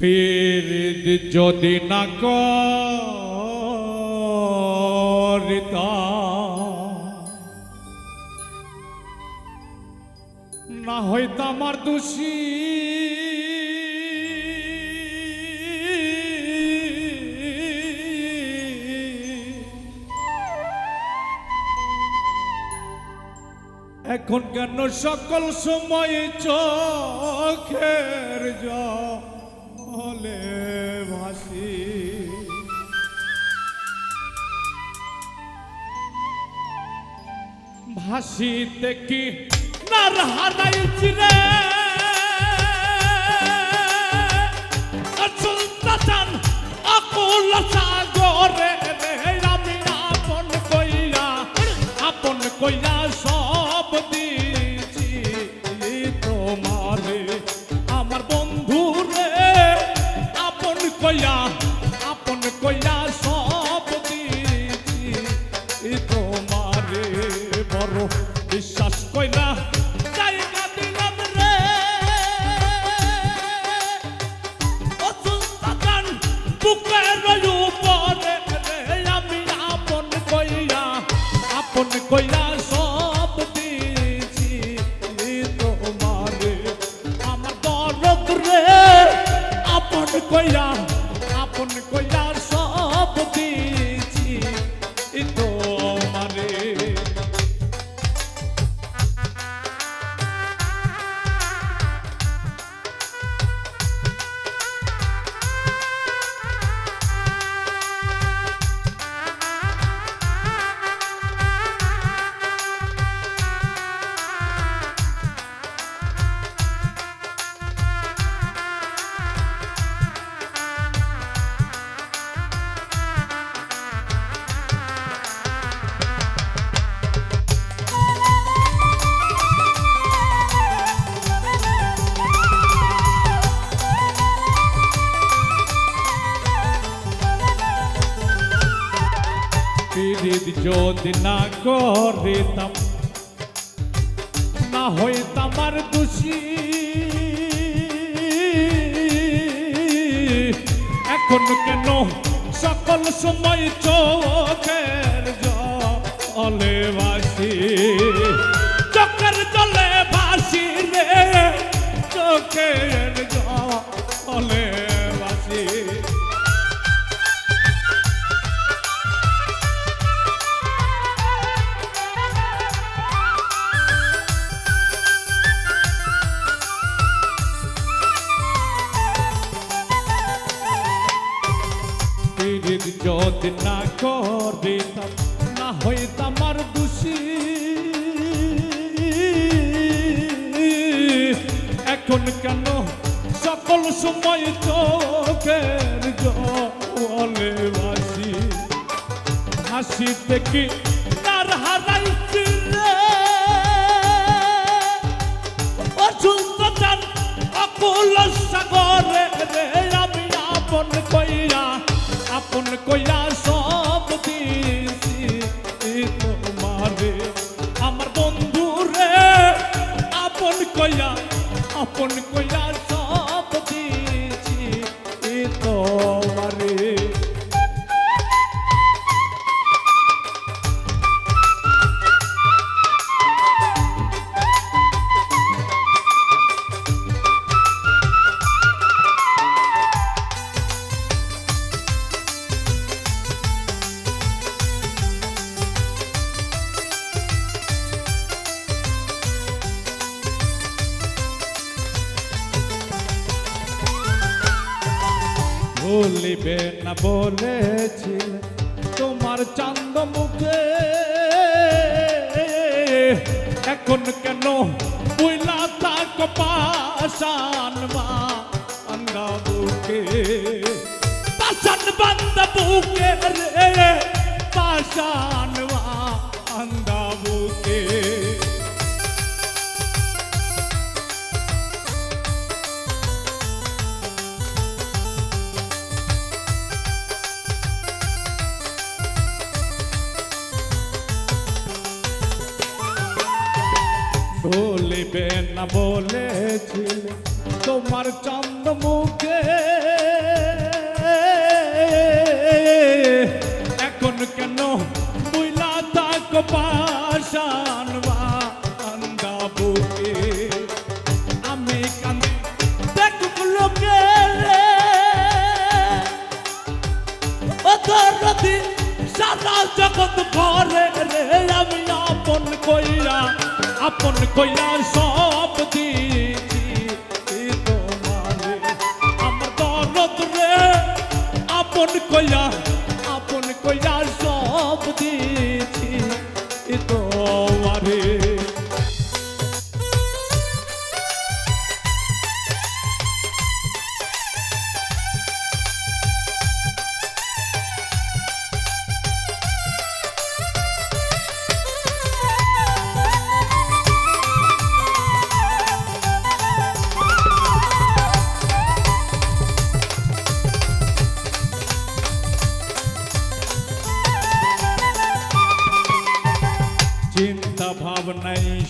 পীর যদি না করিতাম না হইতো আমার দোষী। এখন কেন সকল সময় চোখের জলে ভাসি। ভাসিতে কি নার হারাইছি রে? কইয়া আপন কইয়া সব দিদি তোমারে বড় বিশ্বাস কইলা জায়গা পীড়িত যদি না করিতাম, না হইতাম আর দোষী এখন কেন সকল সময় চোখের জলে ভাসি? চোখের জলে ভাসি রে, চোখের জলে। না করিতাম, না হইতাম আর দোষী। এখন কেন সকল সময় চোখের জলে ভাসি? হাসিতে কি তার হারাইছি রে অসুস্থতার অকুল সাগরে আপন কইয়া আপন কইয়া সব ভুলিবে না, বলেছিল তোমার চান্দ মুখে। এখন কেন বুইলা তাক পাশান মা আন্দা বুকে? পাশান বান্দা বুকে রে পাশান বলিবে না বলেছি তোমার চন্দ মুখে। এখন কেন বুইলা তাক পাশান কইরা সব দিছি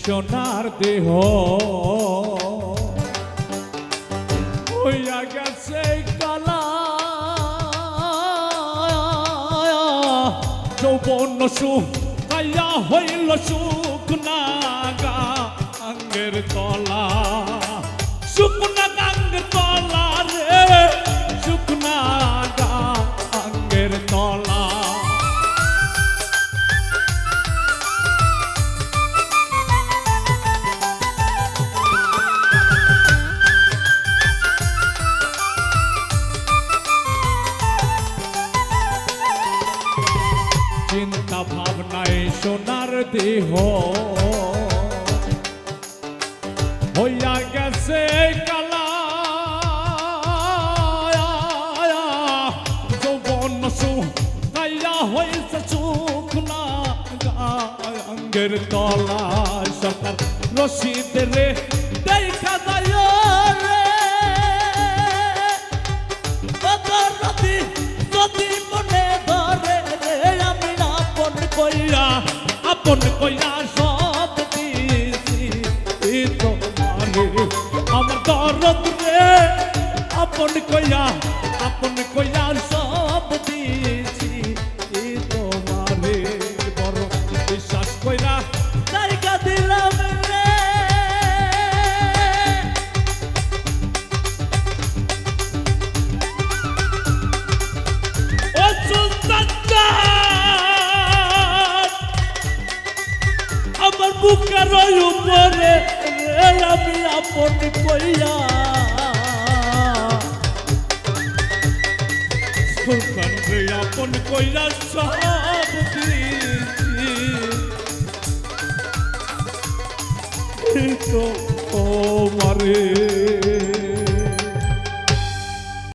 সোনার দেহ। হইয়া গেছে কালা। যৌবন সুখ কাইয়া হইল সুখ নাগা, আঙ্গের তলা। শুকনা গাঙ্গের তলা। সোনার দেহ। হইয়া গেছে কালা। যৌবন সুখাইয়া হয়েছে সুখ না অঙ্গের তলা সরকার রশিদ রে। আপন কইরা আপন কইরা সব এ তোমারে বড় বিশ্বাস কইরা জায়গা দিলাম রে। ও আমার বুকের উপরে আমি আপন কইয়া রে আপন কইরা সব তো ও মারে।